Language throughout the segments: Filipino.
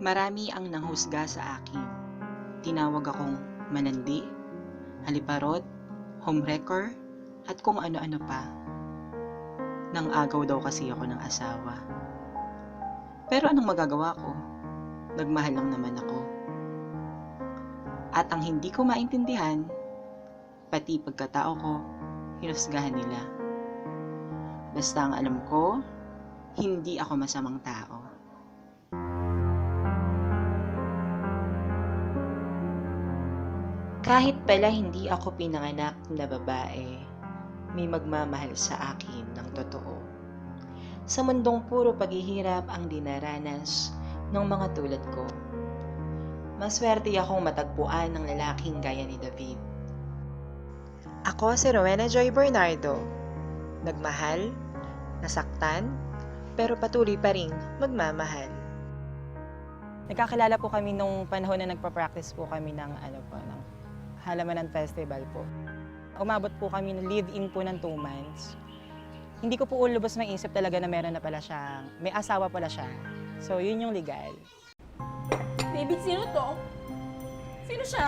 Marami ang nanghusga sa akin. Tinawag akong manandi, haliparot, homewrecker, at kung ano-ano pa. Nang agaw daw kasi ako ng asawa. Pero anong magagawa ko? Nagmahal lang naman ako. At ang hindi ko maintindihan, pati pagkatao ko, hinusgahan nila. Basta ang alam ko, hindi ako masamang tao. Kahit pala hindi ako pinanganak na babae, may magmamahal sa akin ng totoo. Sa mundong puro paghihirap ang dinaranas ng mga tulad ko. Maswerte akong matagpuan ng lalaking gaya ni David. Ako si Rowena Joy Bernardo. Nagmahal, nasaktan, pero patuloy pa rin magmamahal. Nagkakilala po kami nung panahon na nagpa-practice po kami ng ano po, ng Halamanan Festival po. Umabot po kami ng live-in po ng two months. Hindi ko po ulubos maisip talaga na meron na pala siyang, may asawa pala siya. So, yun yung legal. David, sino to? Sino siya?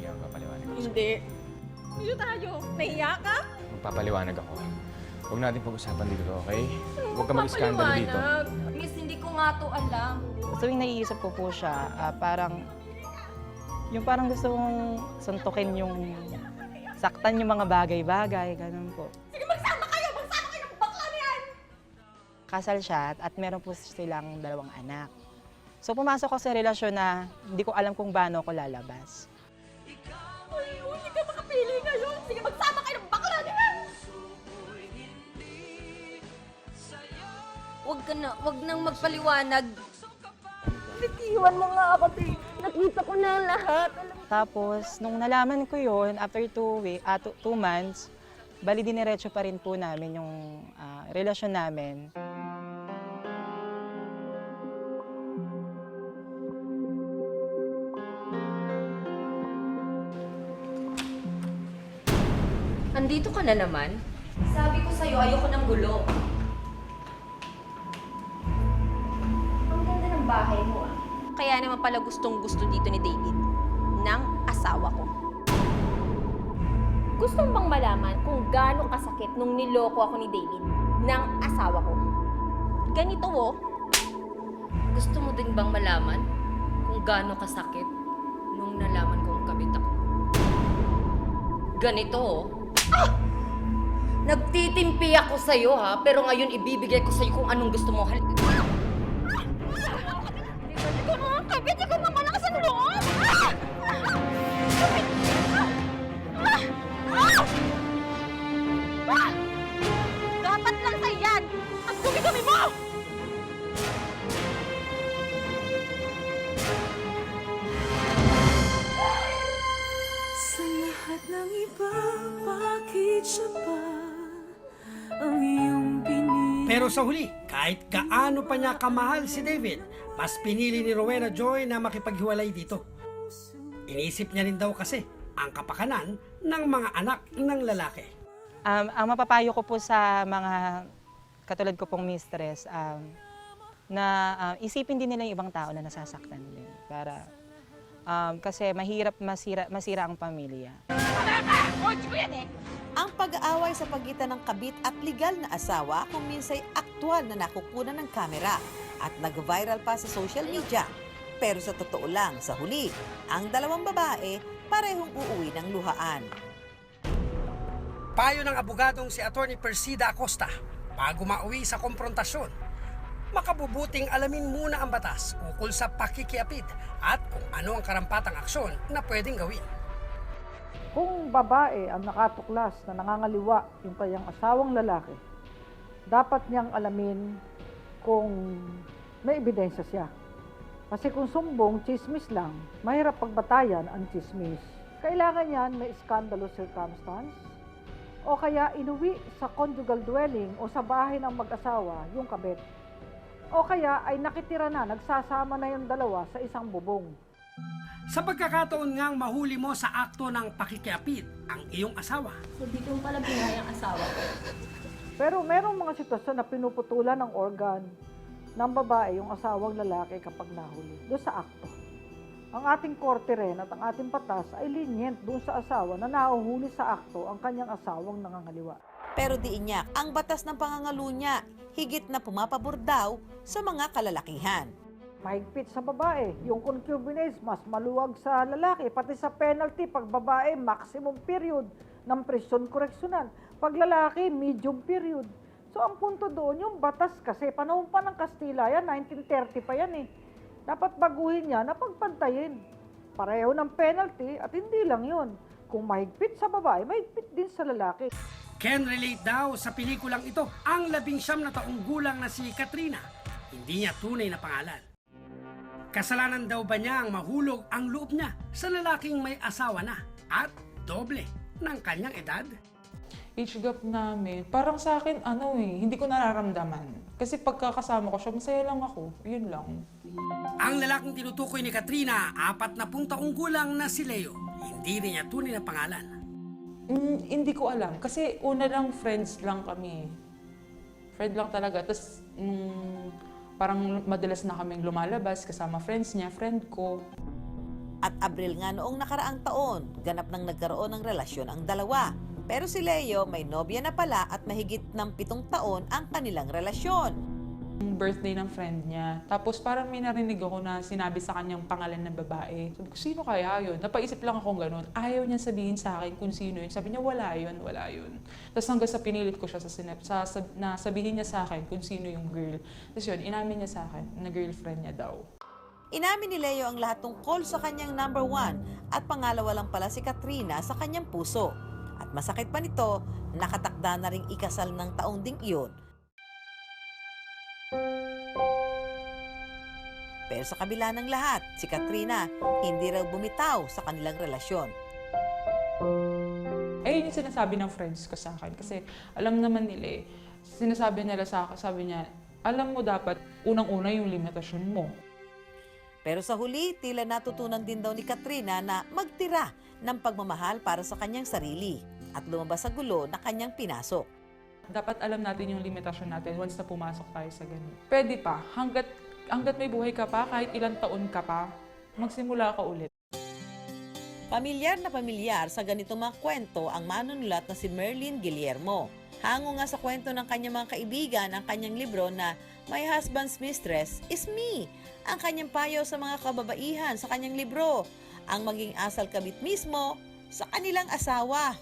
Ayaw, papaliwanag ako. Hindi. Sino tayo? Nahiya ka? Magpapaliwanag ako. Huwag natin pag-usapan dito, okay? Huwag ka mag-iskandalo dito. Miss, hindi ko nga to alam. Tuwing naiisip ko po siya, ah, parang, yung parang gusto mong suntukin yung, saktan yung mga bagay-bagay, ganun po. Sige, magsama kayo! Magsama kayo ng bakla na yan! kasal siya at meron po silang dalawang anak. So pumasok ko sa relasyon na hindi ko alam kung paano ako lalabas. Ay, hindi ka makapili ngayon! Sige, magsama kayo ng bakla na yan! Huwag ka na, huwag nang magpaliwanag. Bitiwan mo nga ako, te. Nakita ko na lahat. Tapos, nung nalaman ko yon after two, week, ah, two, two months, bali diniretso pa rin po namin yung ah, relasyon namin. Andito ka na naman? Sabi ko sa'yo, ayoko ng gulo. Ang ganda ng bahay mo ah. Kaya naman pala gustong gusto dito ni David ng asawa ko. Gusto mo bang malaman kung gaano kasakit nung niloko ako ni David ng asawa ko? Ganito oh. Gusto mo din bang malaman kung gaano kasakit nung nalaman kong kabit ako? Ganito oh. Nagtitimpi ako sa'yo ha, pero ngayon ibibigay ko sa'yo kung anong gusto mo. Halika. Pero sa huli, kahit gaano pa niya kamahal si David, mas pinili ni Rowena Joy na makipaghiwalay dito. Inisip niya rin daw kasi ang kapakanan ng mga anak ng lalaki. Um, ang mapapayo ko po sa mga katulad ko pong mistress, um, na um, isipin din nila yung ibang tao na nasasaktan din. Para, um, kasi mahirap masira, masira ang pamilya. Ang pag-aaway sa pagitan ng kabit at legal na asawa kung minsay aktwal na nakukunan ng kamera at nag-viral pa sa social media. Pero sa totoo lang, sa huli, ang dalawang babae parehong uuwi ng luhaan. Payo ng abogadong si Attorney Persida Acosta, bago mauwi sa komprontasyon, makabubuting alamin muna ang batas ukol sa pakikiapid at kung ano ang karampatang aksyon na pwedeng gawin. Kung babae ang nakatuklas na nangangaliwa yung kanyang asawang lalaki, dapat niyang alamin kung may ebidensya siya. Kasi kung sumbong, chismis lang, mahirap pagbatayan ang chismis. Kailangan yan may scandalous circumstance, o kaya inuwi sa conjugal dwelling o sa bahay ng mag-asawa yung kabit. O kaya ay nakitira na, nagsasama na yung dalawa sa isang bubong. Sa pagkakataon ngang mahuli mo sa akto ng pakikiapid ang iyong asawa, So, dito mo pala binayang asawa ko. Pero merong mga sitwasyon na pinuputulan ng organ ng babae yung asawang lalaki kapag nahuli. Doon sa akto. Ang ating korte rin at ang ating batas ay lenient doon sa asawa na nahuhuli sa akto ang kanyang asawang nangangaliwa. Pero diinyak, ang batas ng pangangalunya, higit na pumapabor daw sa mga kalalakihan. Mahigpit sa babae. Yung concubinage, mas maluwag sa lalaki. Pati sa penalty, pag babae, maximum period ng prison correctional. Pag lalaki, medium period. So, ang punto doon, yung batas kasi, panahon pa ng Kastila yan, 1930 pa yan eh. Dapat baguhin niya na pagpantayin. Pareho ng penalty at hindi lang yun. Kung mahigpit sa babae, mahigpit din sa lalaki. Can relate daw sa pelikulang ito ang labing siyam na taong gulang na si Katrina. Hindi niya tunay na pangalan. Kasalanan daw ba niya ang mahulog ang loob niya sa lalaking may asawa na at doble ng kanyang edad? age gap namin, parang sa akin, ano eh, hindi ko nararamdaman. Kasi pagkakasama ko siya, masaya lang ako. Yun lang. Ang lalaking tinutukoy ni Katrina, apat na pung taong gulang na si Leo. Hindi rin niya tunay na pangalan. Mm, hindi ko alam. Kasi una lang, friends lang kami. Friend lang talaga. Tapos, nung parang madalas na kaming lumalabas kasama friends niya, friend ko. At Abril nga noong nakaraang taon, ganap nang nagkaroon ng relasyon ang dalawa. Pero si Leo may nobya na pala at mahigit ng pitong taon ang kanilang relasyon. Birthday ng friend niya. Tapos parang may narinig ako na sinabi sa kanyang pangalan ng babae. Sabi ko, sino kaya yun? Napaisip lang ako ganun. Ayaw niya sabihin sa akin kung sino yun. Sabi niya, wala yun, wala yun. Tapos hanggang sa pinilit ko siya sa sinep, sa, sa, na sabihin niya sa akin kung sino yung girl. Tapos yun, inamin niya sa akin na girlfriend niya daw. Inamin ni Leo ang lahat tungkol sa kanyang number one at pangalawa lang pala si Katrina sa kanyang puso. At masakit pa nito, nakatakda na ring ikasal ng taong ding iyon. Pero sa kabila ng lahat, si Katrina hindi raw bumitaw sa kanilang relasyon. Ayun yung sinasabi ng friends ko sa akin. Kasi alam naman nila eh. Sinasabi nila sa akin, sabi niya, alam mo dapat unang-una yung limitasyon mo. Pero sa huli, tila natutunan din daw ni Katrina na magtira ng pagmamahal para sa kanyang sarili at lumabas sa gulo na kanyang pinasok. Dapat alam natin yung limitasyon natin once na pumasok tayo sa ganun. Pwede pa, hanggat, hanggat may buhay ka pa, kahit ilang taon ka pa, magsimula ka ulit. Pamilyar na pamilyar sa ganitong mga kwento ang manunulat na si Merlin Guillermo. Hango nga sa kwento ng kanyang mga kaibigan ang kanyang libro na My Husband's Mistress is Me. Ang kanyang payo sa mga kababaihan sa kanyang libro. Ang maging asal kabit mismo sa kanilang asawa.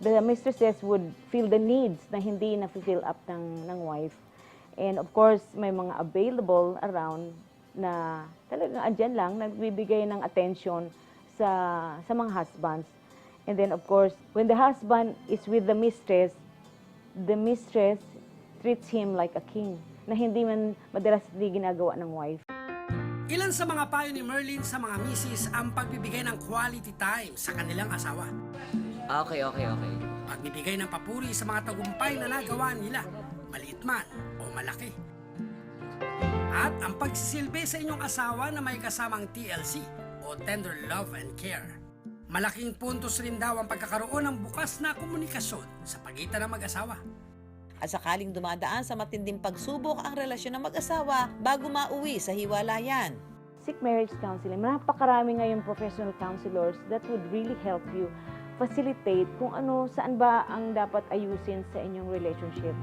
The mistresses would feel the needs na hindi na-fill up ng, ng wife. And of course, may mga available around na talagang andyan lang, nagbibigay ng attention sa, sa mga husbands. And then of course, when the husband is with the mistress, the mistress treats him like a king na hindi man madalas hindi ginagawa ng wife. Ilan sa mga payo ni Merlin sa mga misis ang pagbibigay ng quality time sa kanilang asawa. Okay, okay, okay. Pagbibigay ng papuri sa mga tagumpay na nagawa nila, maliit man o malaki. At ang pagsisilbi sa inyong asawa na may kasamang TLC o Tender Love and Care. Malaking puntos rin daw ang pagkakaroon ng bukas na komunikasyon sa pagitan ng mag-asawa. At sakaling dumadaan sa matinding pagsubok ang relasyon ng mag-asawa bago mauwi sa hiwalayan. Seek marriage counseling. Napakarami ngayon professional counselors that would really help you facilitate kung ano, saan ba ang dapat ayusin sa inyong relationship.